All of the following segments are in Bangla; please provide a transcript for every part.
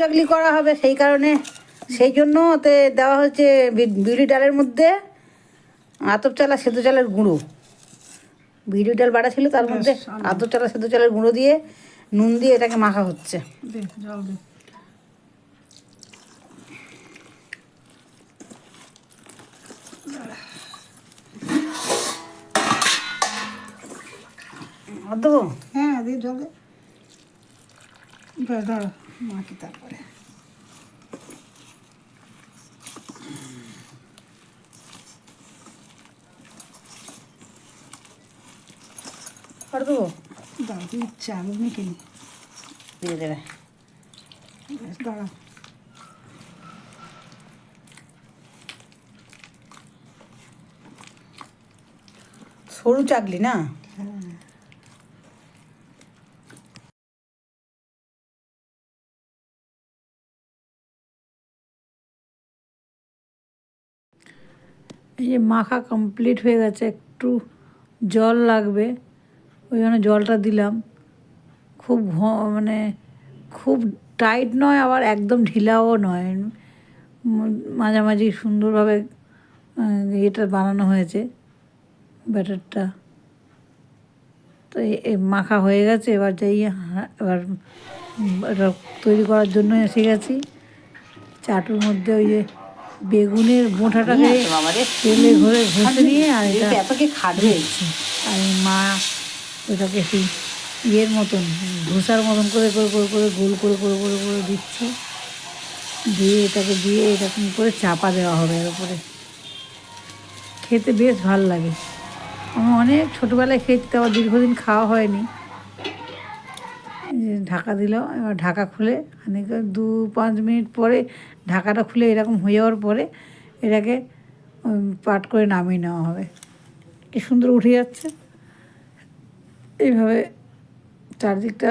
চাকলি করা হবে সেই কারণে সেই জন্য ওতে দেওয়া হচ্ছে বিউলি ডালের মধ্যে আতপ চালা সেদ্ধ চালের গুঁড়ো। বিউলি ডাল বাটা ছিল তার মধ্যে আতপ চালা সেদ্ধ চালের গুঁড়ো দিয়ে নুন দিয়ে এটাকে মাখা হচ্ছে। দেবো? হ্যাঁ দে জল দে। দাঁড়া। মাখি তারপরে আর দেবো দাঁড়া তুই ইচ্ছা আমি মেখে নি দিয়ে দেবে ব্যাস দাঁড়া সরু চাকলি না হ্যাঁ এই যে মাখা কমপ্লিট হয়ে গেছে, একটু জল লাগবে, ওই জন্য জলটা দিলাম। খুব মানে খুব টাইট নয়, আবার একদম ঢিলাও নয়। মাঝামাঝি সুন্দরভাবে এটা বানানো হয়েছে, ব্যাটারটা। তো মাখা হয়ে গেছে, এবার যাই, এবার তৈরি করার জন্য এসে গেছি। চাটুর মধ্যে ওই যে বেগুনের বোঁটাটাকে তেলে ঘরে ঘষে নিয়ে আর এটা এতকে খাবে। আর মা ওটাকে সেই ইয়ের মতন ধোসার মতন করে করে করে করে গোল করে করে করে করে দিচ্ছে। দিয়ে এটাকে দিয়ে এরকম করে চাপা দেওয়া হবে এর উপরে। খেতে বেশ ভালো লাগে। আমি অনেক ছোটোবেলায় খেয়েছি তো আবার দীর্ঘদিন খাওয়া হয়নি। ঢাকা দিল এবার ঢাকা খুলে খানিক, দু পাঁচ মিনিট পরে ঢাকাটা খুলে এরকম হয়ে যাওয়ার পরে এটাকে পাট করে নামিয়ে নেওয়া হবে। কি সুন্দর উঠে যাচ্ছে। এইভাবে চারদিকটা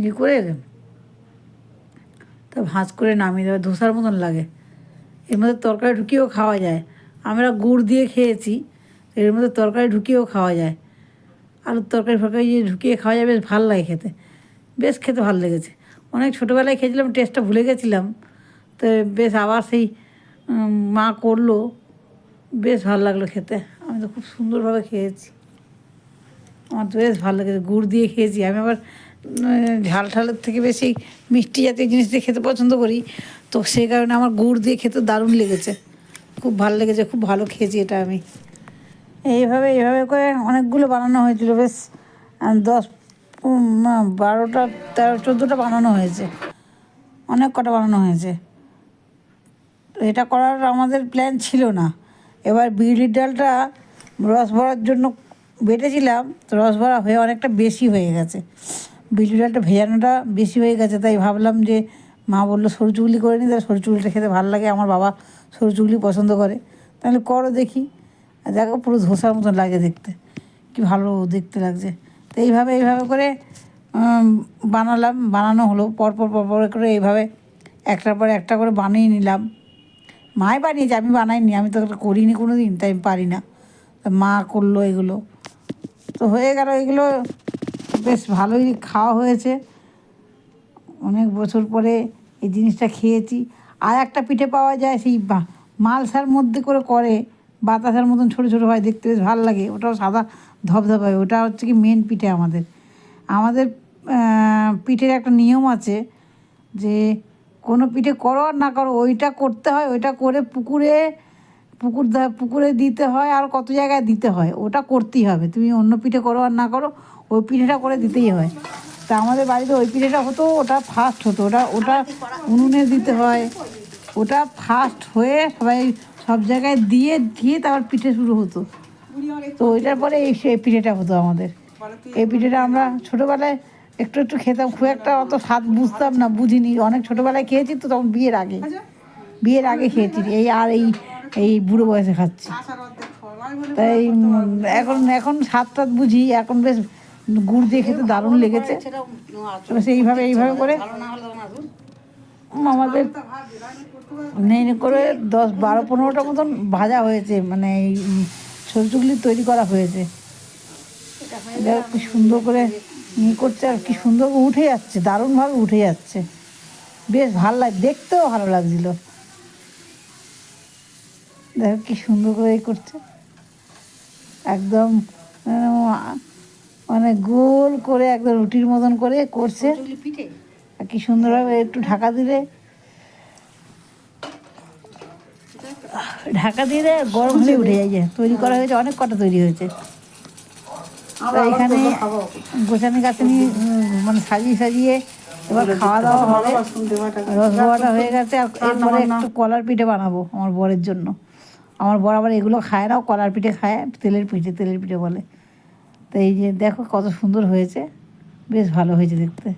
ইয়ে করে তা ভাঁজ করে নামিয়ে দেবে ধোসার মতন লাগে। এর মধ্যে তরকারি ঢুকিয়েও খাওয়া যায়। আমরা গুড় দিয়ে খেয়েছি, এর মধ্যে তরকারি ঢুকিয়েও খাওয়া যায়। আলুর তরকারি ফরকারি ঢুকিয়ে খাওয়া যায়, বেশ ভালো লাগে খেতে। বেশ খেতে ভালো লেগেছে। অনেক ছোটোবেলায় খেয়েছিলাম টেস্টটা ভুলে গেছিলাম। তো বেশ আবার সেই মা করল, বেশ ভালো লাগল খেতে। আমি তো খুব সুন্দরভাবে খেয়েছি। আমার তো বেশ ভালো লেগেছে, গুড় দিয়ে খেয়েছি। আমি আবার ঝাল ঠালের থেকে বেশি মিষ্টি জাতীয় জিনিস দিয়ে খেতে পছন্দ করি। তো সেই কারণে আমার গুড় দিয়ে খেতে দারুণ লেগেছে। খুব ভালো লেগেছে, খুব ভালো খেয়েছি এটা আমি। এইভাবে এইভাবে করে অনেকগুলো বানানো হয়েছিল, বেশ দশ বারোটা, তেরো, চোদ্দোটা বানানো হয়েছে। অনেক কটা বানানো হয়েছে। এটা করার আমাদের প্ল্যান ছিল না। এবার বিউলির ডালটা রস ভরার জন্য বেটেছিলাম রস ভরা হয়ে অনেকটা বেশি হয়ে গেছে। বিউলির ডালটা ভেজানোটা বেশি হয়ে গেছে, তাই ভাবলাম যে মা বলল, সরু চুগলি করে নি, তাহলে সরু চুগলিটা খেতে ভালো লাগে, আমার বাবা সরু চুগলি পছন্দ করে। তাহলে করো দেখি দেখো পুরো ধোসার মতন লাগে দেখতে। কি ভালো দেখতে লাগছে। তো এইভাবে এইভাবে করে বানালাম, বানানো হলো। পরপর পরপর করে এইভাবে একটার পর একটা করে বানিয়ে নিলাম। মাই বানিয়েছে, আমি বানাইনি, আমি তো করিনি কোনো দিন তাই পারি না। মা করল এগুলো। তো হয়ে গেল এগুলো, বেশ ভালোই খাওয়া হয়েছে। অনেক বছর পরে এই জিনিসটা খেয়েছি। আর একটা পিঠে পাওয়া যায়, সেই মালসার মধ্যে করে করে বাতাসার মতন ছোটো ছোটো হয়, দেখতে বেশ ভালো লাগে। ওটাও সাদা ধবধব হয়। ওটা হচ্ছে কি মেন পিঠে আমাদের। আমাদের পিঠের একটা নিয়ম আছে যে কোনো পিঠে করো আর না করো, ওইটা করতে হয়, ওইটা করে পুকুরে, পুকুর পুকুরে দিতে হয় আর কত জায়গায় দিতে হয়, ওটা করতেই হবে। তুমি অন্য পিঠে করো আর না করো, ওই পিঠেটা করে দিতেই হয়। তা আমাদের বাড়িতে ওই পিঠেটা হতো, ওটা ফার্স্ট হতো। ওটা ওটা উনুনে দিতে হয়। ওটা ফার্স্ট হয়ে সবাই সব জায়গায় দিয়ে দিয়ে তারপর পিঠে শুরু হতো। তো ওইটার পরে এই সেই পিঠেটা হতো আমাদের। এই পিঠেটা আমরা ছোটোবেলায় একটু একটু খেতাম। খুব একটা অত স্বাদ বুঝতাম না বুঝিনি। অনেক ছোটোবেলায় খেয়েছি তো তখন বিয়ের আগে। বিয়ের আগে খেয়েছি। এই আর এই এই বুড়ো বয়সে খাচ্ছি। তাই এখন এখন স্বাদ টাদ বুঝি। এখন বেশ গুড় দিয়ে খেতে দারুণ লেগেছে। তো সেইভাবে এইভাবে করে আমাদের নেই করে দশ বারো পনেরোটা মতন ভাজা হয়েছে মানে এই সবজিগুলি তৈরি করা হয়েছে। এটা কি সুন্দর করে ইয়ে করছে আর কি সুন্দর উঠে যাচ্ছে, দারুণভাবে উঠে যাচ্ছে। বেশ ভালো লাগ, দেখতেও ভালো লাগছিল। দেখো কি সুন্দর করে এই করছে। একদম মানে গোল করে একদম রুটির মতন করে করছে। আর কি সুন্দরভাবে একটু ঢাকা দিলে ঢাকা দিয়ে দেয়, গরম হলে উঠে যায় যে। তৈরি করা হয়েছে অনেক কটা তৈরি হয়েছে। এখানে খাব। গোছানি গাছানি মানে সাজিয়ে সাজিয়ে এবার খাওয়া দাওয়া হবে। রসগোয়াটা হয়ে গেছে আর এরপরে একটু কলার পিঠে বানাবো আমার বরের জন্য। আমার বর আবার এগুলো খায় না কলার পিঠে খায় তেলের পিঠে তেলের পিঠে বলে। তো এই যে দেখো কত সুন্দর হয়েছে বেশ ভালো হয়েছে দেখতে।